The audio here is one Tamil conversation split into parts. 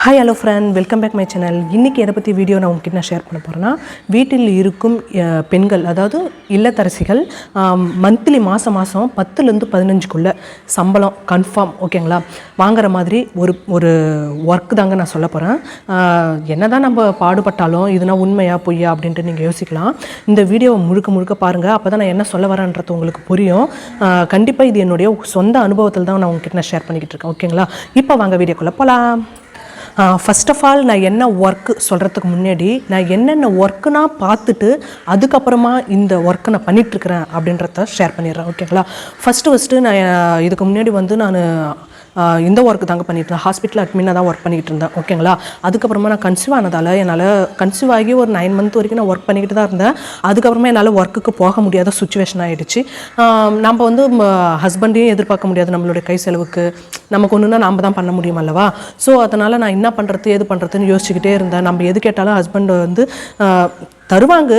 Hi hello friend welcome back my channel இன்றைக்கி எதை பற்றி வீடியோ நான் உங்ககிட்ட நான் ஷேர் பண்ண போகிறேன்னா வீட்டில் இருக்கும் பெண்கள் அதாவது இல்லத்தரசிகள் மந்த்லி மாதம் மாதம் பத்துலேருந்து பதினஞ்சுக்குள்ளே சம்பளம் கன்ஃபார்ம் ஓகேங்களா வாங்குற மாதிரி ஒரு ஒரு ஒர்க் தாங்க நான் சொல்ல போகிறேன் என்ன தான் நம்ம பாடுபட்டாலும் இதுனா உண்மையா பொய்யா அப்படின்ட்டு நீங்கள் யோசிக்கலாம். இந்த வீடியோவை முழுக்க முழுக்க பாருங்கள் அப்போ தான் நான் என்ன சொல்ல வரேன்றது உங்களுக்கு புரியும். கண்டிப்பாக இது என்னுடைய சொந்த அனுபவத்தில் தான் நான் உங்ககிட்ட நான் ஷேர் பண்ணிக்கிட்டு இருக்கேன் ஓகேங்களா இப்போ வாங்க வீடியோக்குள்ளே போகலாம் ஃபர்ஸ்ட் ஆஃப் ஆல் நான் என்ன ஒர்க்கு சொல்கிறதுக்கு முன்னாடி நான் என்னென்ன ஒர்க்குனா பார்த்துட்டு அதுக்கப்புறமா இந்த ஒர்க்கை நான் பண்ணிகிட்ருக்கிறேன் அப்படின்றத ஷேர் பண்ணிடுறேன் ஓகேங்களா ஃபஸ்ட்டு ஃபஸ்ட்டு நான் இதுக்கு முன்னாடி வந்து நான் இந்த ஒர்க் தாங்க பண்ணிட்டு இருந்தேன். ஹாஸ்பிட்டல் அட்மினாக தான் ஒர்க் பண்ணிகிட்டு இருந்தேன். ஓகேங்களா அதுக்கப்புறமா நான் கன்சீவ் ஆனதால் என்னால் கன்சீவ் ஆகி ஒரு நைன் மந்த் வரைக்கும் நான் ஒர்க் பண்ணிக்கிட்டு தான் இருந்தேன். அதுக்கப்புறமா என்னால் ஒர்க்குக்கு போக முடியாத சுச்சுவேஷன் ஆகிடுச்சு நம்ம வந்து ஹஸ்பண்டையும் எதிர்பார்க்க முடியாது நம்மளுடைய கை செலவுக்கு. நமக்கு ஒன்றுனா நாம் தான் பண்ண முடியும் அல்லவா? ஸோ அதனால் நான் என்ன பண்ணுறது எது பண்ணுறதுன்னு யோசிச்சுக்கிட்டே இருந்தேன். நம்ம எது கேட்டாலும் ஹஸ்பண்ட் வந்து தருவாங்க.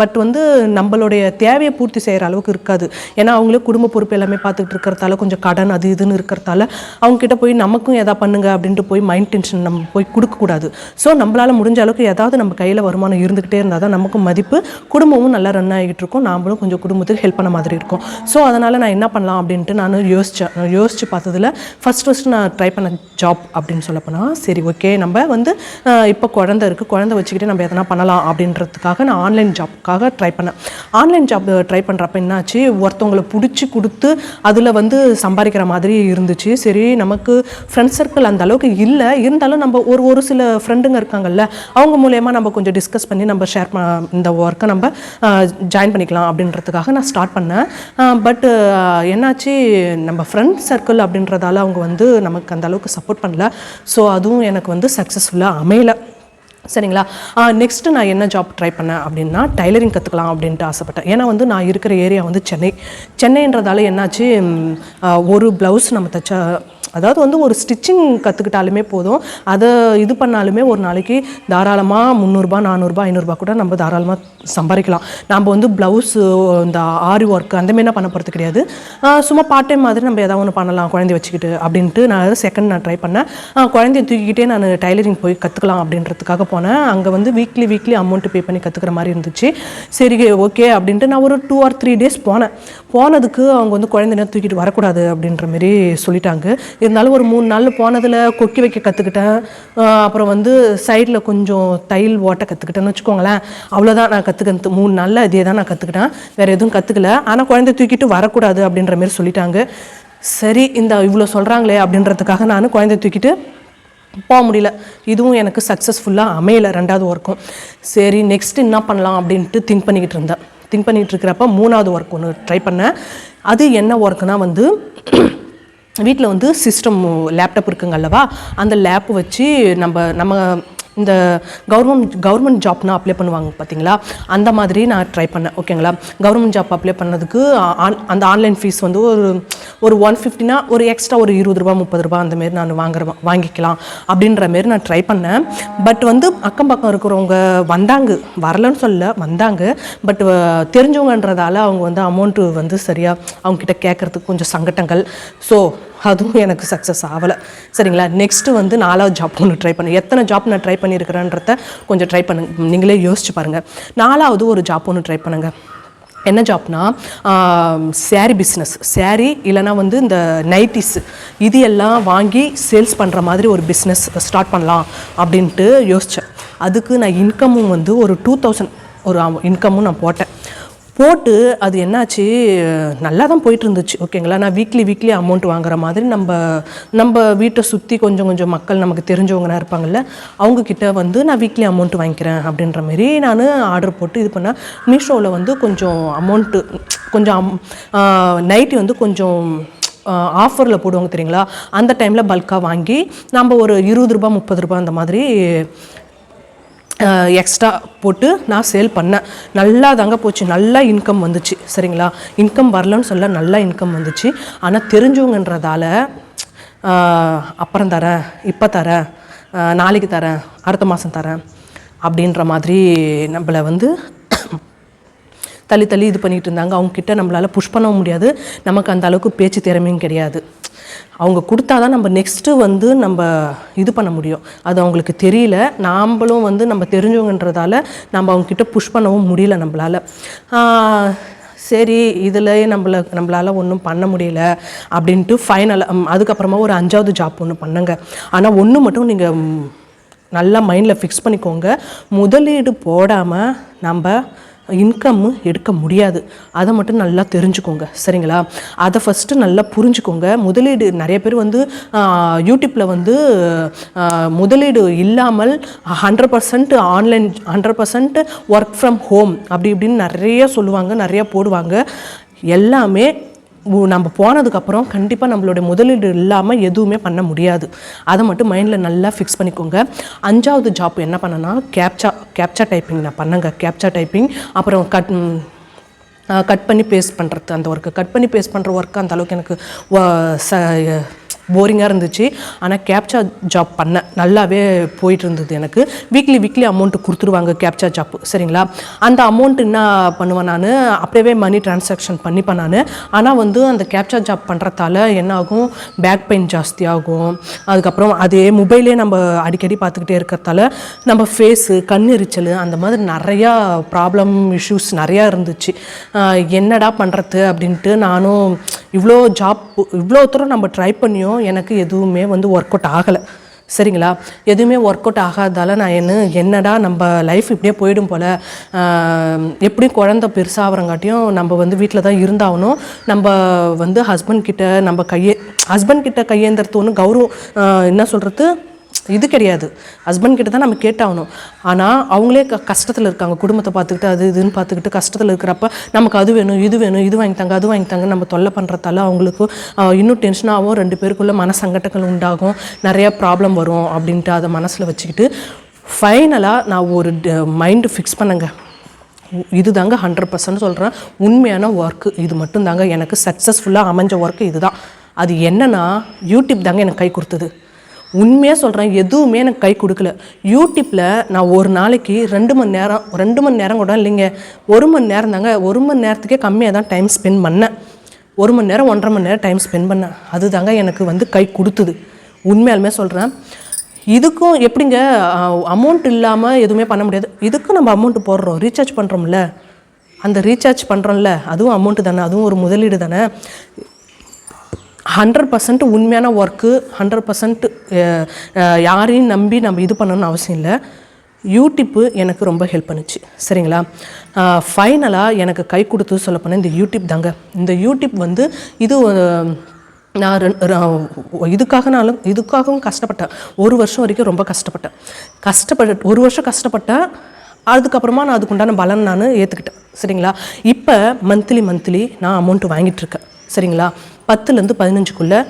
பட் வந்து நம்மளுடைய தேவையை பூர்த்தி செய்கிற அளவுக்கு இருக்காது. ஏன்னா அவங்களே குடும்ப பொறுப்பு எல்லாமே பார்த்துக்கிட்டு இருக்கிறதால கொஞ்சம் கடன் அது இதுன்னு இருக்கிறதால அவங்கக்கிட்ட போய் நமக்கும் எதா பண்ணுங்க அப்படின்ட்டு போய் மைண்ட் டென்ஷன் நம்ம போய் கொடுக்கக்கூடாது ஸோ நம்மளால் முடிஞ்ச அளவுக்கு ஏதாவது நம்ம கையில் வருமானம் இருந்துக்கிட்டே இருந்தால் தான் நமக்கும் மதிப்பு குடும்பமும் நல்லா ரன் ஆகிட்டு இருக்கும். நாமளும் கொஞ்சம் குடும்பத்துக்கு ஹெல்ப் பண்ண மாதிரி இருக்கும். ஸோ அதனால் நான் என்ன பண்ணலாம் அப்படின்ட்டு நான் யோசித்தேன் யோசித்து பார்த்ததுல ஃபஸ்ட் ஃபஸ்ட்டு நான் ட்ரை பண்ண ஜாப் அப்படின்னு சொல்ல போனால் சரி ஓகே நம்ம வந்து இப்போ குழந்தை இருக்குது குழந்தை வச்சுக்கிட்டு நம்ம எதனா பண்ணலாம் அப்படின்றதுக்காக நான் ஆன்லைன் ஜாப் ஜாப்க்காக ட்ரை பண்ணேன் ஆன்லைன் ஜாப் ட்ரை பண்ணுறப்ப என்னாச்சு? ஒருத்தவங்களை பிடிச்சி கொடுத்து அதில் வந்து சம்பாதிக்கிற மாதிரி இருந்துச்சு. சரி நமக்கு ஃப்ரெண்ட் சர்க்கிள் அந்த அளவுக்கு இல்லை. இருந்தாலும் நம்ம ஒரு ஒரு சில ஃப்ரெண்டுங்க இருக்காங்கல்ல அவங்க மூலயமா நம்ம கொஞ்சம் டிஸ்கஸ் பண்ணி நம்ம ஷேர் இந்த ஒர்க்கை நம்ம ஜாயின் பண்ணிக்கலாம் அப்படின்றதுக்காக நான் ஸ்டார்ட் பண்ணேன். பட் என்னாச்சு? நம்ம ஃப்ரெண்ட் சர்க்கிள் அப்படின்றதால அவங்க வந்து நமக்கு அந்த அளவுக்கு சப்போர்ட் பண்ணல. ஸோ அதுவும் எனக்கு வந்து சக்ஸஸ்ஃபுல்லாக அமையலை. சரிங்களா? நெக்ஸ்ட்டு நான் என்ன ஜாப் ட்ரை பண்ணேன் அப்படின்னா டைலரிங் கற்றுக்கலாம் அப்படின்ட்டு ஆசைப்பட்டேன். ஏன்னா வந்து நான் இருக்கிற ஏரியா வந்து சென்னை. சென்னைன்றதால என்னாச்சு ஒரு ப்ளவுஸ் நம்ம தைச்சா அதாவது வந்து ஒரு ஸ்டிச்சிங் கற்றுக்கிட்டாலுமே போதும். அதை இது பண்ணாலுமே ஒரு நாளைக்கு தாராளமாக முந்நூறுரூபா நானூறுரூபா ஐநூறுரூபா கூட நம்ம தாராளமாக சம்பாதிக்கலாம் நம்ம வந்து ப்ளவுஸு இந்த ஆரி ஒர்க் அந்தமாரிலாம் பண்ண போகிறது கிடையாது. சும்மா பார்ட் டைம் மாதிரி நம்ம ஏதாவது ஒன்று பண்ணலாம் குழந்தைய வச்சுக்கிட்டு அப்படின்ட்டு நான் செகண்ட் நான் ட்ரை பண்ணேன். குழந்தைய தூக்கிக்கிட்டே நான் டைலரிங் போய் கற்றுக்கலாம் அப்படின்றதுக்காக போனேன். அங்கே வந்து வீக்லி வீக்லி அமௌண்ட்டு பே பண்ணி கற்றுக்கிற மாதிரி இருந்துச்சு. சரி ஓகே அப்படின்ட்டு நான் ஒரு டூ ஆர் த்ரீ டேஸ் போனேன். போனதுக்கு அவங்க வந்து குழந்தைய தூக்கிட்டு வரக்கூடாது அப்படின்ற மாதிரி சொல்லிட்டாங்க. இருந்தாலும் ஒரு மூணு நாள் போனதில் கொக்கி வைக்க கற்றுக்கிட்டேன் அப்புறம் வந்து சைடில் கொஞ்சம் தையல் ஓட்ட கற்றுக்கிட்டேன்னு வச்சுக்கோங்களேன். அவ்வளோதான் நான் கற்றுக்கிறது மூணு நாளில் இதே தான் நான் கற்றுக்கிட்டேன் வேறு எதுவும் கற்றுக்கல ஆனால் குழந்தை தூக்கிட்டு வரக்கூடாது அப்படின்ற மாரி சொல்லிட்டாங்க. சரி இந்த இவ்வளோ சொல்கிறாங்களே அப்படின்றதுக்காக நான் குழந்தை தூக்கிட்டு போக முடியல. இதுவும் எனக்கு சக்ஸஸ்ஃபுல்லாக அமையலை ரெண்டாவது ஒர்க்கும் சரி நெக்ஸ்ட் என்ன பண்ணலாம் அப்படின்ட்டு திங்க் பண்ணிக்கிட்டு இருந்தேன். திங்க் பண்ணிகிட்டு இருக்கிறப்ப மூணாவது ஒர்க் ஒன்று ட்ரை பண்ணேன். அது என்ன ஒர்க்குனால் வந்து வீட்டில் வந்து சிஸ்டம் லேப்டாப் இருக்குங்க அல்லவா? அந்த லேப் வச்சு நம்ம நம்ம இந்த கவர்மெண்ட் கவர்மெண்ட் ஜாப்னா அப்ளை பண்ணுவாங்க பார்த்தீங்களா அந்த மாதிரி நான் ட்ரை பண்ணேன். ஓகேங்களா கவர்மெண்ட் ஜாப் அப்ளை பண்ணதுக்கு ஆன்- அந்த ஆன்லைன் ஃபீஸ் வந்து ஒரு ஒரு ஒன் ஃபிஃப்டினா ஒரு எக்ஸ்ட்ரா ஒரு இருபது ரூபா முப்பது ரூபா அந்தமாரி நான் வாங்குற வாங்கிக்கலாம் அப்படின்ற மாரி நான் ட்ரை பண்ணேன். பட் வந்து அக்கம் பக்கம் இருக்கிறவங்க வந்தாங்க. வரலன்னு சொல்ல வந்தாங்க. பட் தெரிஞ்சவங்கன்றதால அவங்க வந்து அமௌண்ட்டு வந்து சரியாக அவங்கக்கிட்ட கேட்குறதுக்கு கொஞ்சம் சங்கட்டங்கள். ஸோ அதுவும் எனக்கு சக்ஸஸ் ஆகலை. சரிங்களா? நெக்ஸ்ட்டு வந்து நாலாவது ஜாப் ஒன்று ட்ரை பண்ணு. எத்தனை ஜாப் நான் ட்ரை பண்ணியிருக்கிறேன்றத கொஞ்சம் ட்ரை பண்ணுங்க நீங்களே யோசிச்சு பாருங்கள் நாலாவது ஒரு ஜாப் ஒன்று ட்ரை பண்ணுங்கள் என்ன ஜாப்னா saree பிஸ்னஸ் saree இல்லைன்னா வந்து இந்த நைட்டிஸ் இது எல்லாம் வாங்கி சேல்ஸ் பண்ணுற மாதிரி ஒரு பிஸ்னஸ் ஸ்டார்ட் பண்ணலாம் அப்படின்ட்டு யோசித்தேன் அதுக்கு நான் இன்கமும் வந்து ஒரு டூ தௌசண்ட் ஒரு இன்கமும் நான் போட்டேன். போட்டு அது என்னாச்சு? நல்லா தான் போயிட்டு இருந்துச்சு ஓகேங்களா? நான் வீக்லி வீக்லி அமௌண்ட் வாங்குற மாதிரி நம்ம நம்ம வீட்டை சுற்றி கொஞ்சம் கொஞ்சம் மக்கள் நமக்கு தெரிஞ்சவங்கனா இருப்பாங்கல்ல அவங்கக்கிட்ட வந்து நான் வீக்லி அமௌண்ட் வாங்கிக்கிறேன் அப்படின்ற மாதிரி நான் ஆர்டர் போட்டு இது பண்ணேன் மீஷோவில் வந்து கொஞ்சம் அமௌண்ட்டு கொஞ்சம் நைட்டி வந்து கொஞ்சம் ஆஃபரில் போடுவாங்க தெரியுங்களா? அந்த டைமில் பல்காக வாங்கி நம்ம ஒரு இருபது ரூபா முப்பது ரூபாய் அந்த மாதிரி எக்ஸ்ட்ரா போட்டு நான் சேல் பண்ணேன். நல்லா தாங்க போச்சு. நல்லா இன்கம் வந்துச்சு. சரிங்களா? இன்கம் வரலன்னு சொல்ல நல்லா இன்கம் வந்துச்சு. ஆனால் தெரிஞ்சவங்கன்றதால அப்புறம் தரேன். இப்போ தரேன். நாளைக்கு தரேன். அடுத்த மாதம் தரேன். அப்படின்ற மாதிரி நம்மளை வந்து தள்ளி தள்ளி இது பண்ணிகிட்டு இருந்தாங்க. அவங்கக்கிட்ட நம்மளால் புஷ் பண்ணவும் முடியாது. நமக்கு அந்த அளவுக்கு பேச்சு திறமையும் கிடையாது. அவங்க கொடுத்தா தான் நம்ம நெக்ஸ்ட்டு வந்து நம்ம இது பண்ண முடியும். அது அவங்களுக்கு தெரியல. நாம்பளும் வந்து நம்ம தெரிஞ்சவங்கன்றதால நம்ம அவங்கக்கிட்ட புஷ் பண்ணவும் முடியல நம்மளால். சரி இதில் நம்மள நம்மளால் ஒன்றும் பண்ண முடியல அப்படின்ட்டு ஃபைனல் அதுக்கப்புறமா ஒரு அஞ்சாவது ஜாப் ஒன்று பண்ணுங்க. ஆனால் ஒன்று மட்டும் நீங்கள் நல்லா மைண்டில் ஃபிக்ஸ் பண்ணிக்கோங்க. முதலீடு போடாமல் நம்ம இன்கம்மு எடுக்க முடியாது. அதை மட்டும் நல்லா தெரிஞ்சுக்கோங்க. சரிங்களா? அதை ஃபஸ்ட்டு நல்லா புரிஞ்சுக்கோங்க. முதலீடு நிறைய பேர் வந்து யூடியூப்பில் வந்து முதலீடு இல்லாமல் hundred percent online hundred percent work from home அப்படி இப்படின்னு நிறைய சொல்லுவாங்க நிறைய போடுவாங்க. எல்லாமே நம்ம போனதுக்கப்புறம் கண்டிப்பாக நம்மளோட முதலீடு இல்லாமல் எதுவுமே பண்ண முடியாது. அதை மட்டும் மைண்டில் நல்லா ஃபிக்ஸ் பண்ணிக்கோங்க. அஞ்சாவது ஜாப் என்ன பண்ணேன்னா கேப்சா கேப்சா டைப்பிங் நான் பண்ணுங்க. கேப்சா டைப்பிங் அப்புறம் கட் கட் பண்ணி பேஸ்ட் பண்ணுறது அந்த ஒர்க்கு கட் பண்ணி பேஸ்ட் பண்ணுற ஒர்க்கு அந்த அளவுக்கு எனக்கு ச போரிங்காக இருந்துச்சு. ஆனால் கேப்சா ஜாப் பண்ணேன் நல்லாவே போயிட்டு இருந்தது எனக்கு. வீக்லி வீக்லி அமௌண்ட்டு கொடுத்துருவாங்க கேப்சா ஜாப் சரிங்களா? அந்த அமௌண்ட் என்ன பண்ணுவேன் நான்? அப்படியே மணி டிரான்சாக்ஷன் பண்ணிப்பேன் நான். ஆனால் வந்து அந்த கேப்சா ஜாப் பண்ணுறதால என்ன ஆகும் பேக் பெயின் ஜாஸ்தி ஆகும். அதுக்கப்புறம் அதே மொபைலே நம்ம அடிக்கடி பார்த்துக்கிட்டே இருக்கிறதால நம்ம ஃபேஸு கண் எரிச்சல் அந்த மாதிரி நிறையா ப்ராப்ளம் இஷ்யூஸ் நிறையா இருந்துச்சு. என்னடா பண்ணுறது அப்படின்ட்டு நானும் இவ்வளோ ஜாப் இவ்வளோ தூரம் நம்ம ட்ரை பண்ணியும் எனக்கு எதுவுமே வந்து ஒர்க் அவுட் ஆகலை. சரிங்களா? எதுவுமே ஒர்க் அவுட் ஆகாதால நான் என்ன என்னடா நம்ம லைஃப் இப்படியே போயிடும் போல் எப்படியும் குழந்த பெருசாகிறங்காட்டியும் நம்ம வந்து வீட்டில் தான் இருந்தாகணும் நம்ம வந்து ஹஸ்பண்ட் கிட்ட நம்ம கையே ஹஸ்பண்ட் கிட்ட கையேந்திரத்து ஒன்று கௌரவம் என்ன சொல்கிறது இது கிடையாது. ஹஸ்பண்ட் கிட்ட தான் நம்ம கேட்டாகணும். ஆனால் அவங்களே க கஷ்டத்தில் இருக்காங்க. குடும்பத்தை பார்த்துக்கிட்டு அது இதுன்னு பார்த்துக்கிட்டு கஷ்டத்தில் இருக்கிறப்ப நமக்கு அது வேணும் இது வேணும் இது வாங்கி தாங்க அது வாங்கி தாங்க நம்ம தொல்லை பண்ணுறதால அவங்களுக்கு இன்னும் டென்ஷனாகவும் ரெண்டு பேருக்குள்ள மன சங்கடங்கள் உண்டாகும். நிறையா ப்ராப்ளம் வரும் அப்படின்ட்டு அதை மனசில் வச்சுக்கிட்டு ஃபைனலாக நான் ஒரு மைண்டு ஃபிக்ஸ் பண்ணுங்க. இது தாங்க ஹண்ட்ரட் பர்சன்ட் சொல்கிறேன் உண்மையான ஒர்க்கு இது மட்டும் தாங்க எனக்கு சக்ஸஸ்ஃபுல்லாக அமைஞ்ச ஒர்க்கு இதுதான். அது என்னன்னா யூடியூப் தாங்க எனக்கு கை கொடுத்தது. உண்மையாக சொல்கிறேன் எதுவுமே எனக்கு கை கொடுக்கல. யூடியூப்பில் நான் ஒரு நாளைக்கு ரெண்டு மணி நேரம் ரெண்டு மணி நேரம் கூட இல்லைங்க. ஒரு மணி நேரம் தாங்க ஒரு மணி நேரத்துக்கே கம்மியாக தான் டைம் ஸ்பெண்ட் பண்ணேன். ஒரு மணி நேரம் ஒன்றரை மணி நேரம் டைம் ஸ்பெண்ட் பண்ணேன். அது தாங்க எனக்கு வந்து கை கொடுத்தது. உண்மையாலுமே சொல்கிறேன் இதுக்கும் எப்படிங்க அமௌண்ட் இல்லாமல் எதுவுமே பண்ண முடியாது. இதுக்கும் நம்ம அமௌண்ட் போடுறோம் ரீசார்ஜ் பண்ணுறோம்ல அந்த ரீசார்ஜ் பண்ணுறோம்ல அதுவும் அமௌண்ட்டு தானே அதுவும் ஒரு முதலீடு தானே. ஹண்ட்ரட் பர்சன்ட் உண்மையான ஒர்க்கு ஹண்ட்ரட் பர்சன்ட் யாரையும் நம்பி நம்ம இது பண்ணணும்னு அவசியம் இல்லை. யூடியூப்பு எனக்கு ரொம்ப ஹெல்ப் பண்ணுச்சு. சரிங்களா? ஃபைனலாக எனக்கு கை கொடுத்து சொல்ல போனால் இந்த யூடியூப் தாங்க. இந்த யூடியூப் வந்து இது நான் இதுக்காகனாலும் இதுக்காகவும் கஷ்டப்பட்டேன். ஒரு வருஷம் வரைக்கும் ரொம்ப கஷ்டப்பட்டேன். கஷ்டப்பட்டு ஒரு வருஷம் கஷ்டப்பட்டேன். அதுக்கப்புறமா நான் அதுக்குண்டான பலன் நான் ஏற்றுக்கிட்டேன் சரிங்களா? இப்போ மந்த்லி மந்த்லி நான் அமௌண்ட்டு வாங்கிட்டுருக்கேன் சரிங்களா? பத்துலேருந்து பதினஞ்சுக்குள்ளே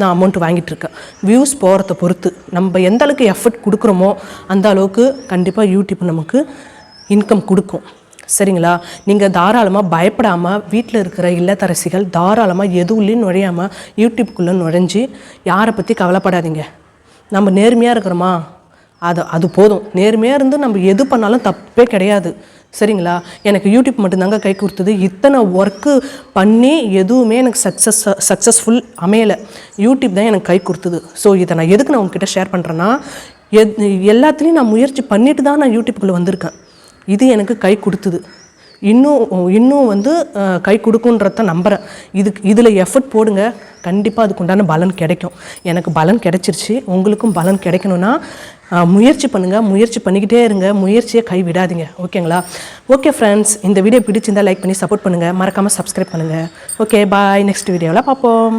நான் அமௌண்ட் வாங்கிட்டுருக்கேன். வியூஸ் போகிறத பொறுத்து நம்ம எந்த அளவுக்கு எஃபர்ட் கொடுக்குறோமோ அந்த அளவுக்கு கண்டிப்பாக யூடியூப் நமக்கு இன்கம் கொடுக்கும். சரிங்களா? நீங்கள் தாராளமாக பயப்படாமல் வீட்டில் இருக்கிற இல்லத்தரசிகள் தாராளமாக எதுவுலேயும் நுழையாமல் யூடியூப்குள்ளே நுழைஞ்சு யாரை பற்றி கவலைப்படாதீங்க. நம்ம நேர்மையாக இருக்கிறோமா? அது அது போதும். நேர்மையாக இருந்து நம்ம எது பண்ணாலும் தப்பே கிடையாது. சரிங்களா? எனக்கு யூடியூப் மட்டும்தாங்க கை கொடுத்தது. இத்தனை ஒர்க்கு பண்ணி எதுவுமே எனக்கு சக்ஸஸ் சக்ஸஸ்ஃபுல் அமையலை. யூடியூப் தான் எனக்கு கை கொடுத்தது. ஸோ இதை நான் எதுக்கு நான் உங்ககிட்ட ஷேர் பண்ணுறேன்னா எத் எல்லாத்துலேயும் நான் முயற்சி பண்ணிட்டு தான் நான் யூடியூப்புக்குள்ளே வந்திருக்கேன். இது எனக்கு கை கொடுத்தது. இன்னும் இன்னும் வந்து கை கொடுக்குன்றத நம்புகிறேன் இதுக்கு இதில் எஃபர்ட் போடுங்க. கண்டிப்பாக அதுக்கு உண்டான பலன் கிடைக்கும். எனக்கு பலன் கிடைச்சிருச்சு. உங்களுக்கும் பலன் கிடைக்கணும்னா முயற்சி பண்ணுங்கள் முயற்சி பண்ணிக்கிட்டே இருங்க. முயற்சியை கை விடாதீங்க ஓகேங்களா? ஓகே ஃப்ரெண்ட்ஸ் இந்த வீடியோ பிடிச்சிருந்தா லைக் பண்ணி சப்போர்ட் பண்ணுங்கள் மறக்காமல் சப்ஸ்கிரைப் பண்ணுங்கள் ஓகே பாய் நெக்ஸ்ட் வீடியோவில் பார்ப்போம்.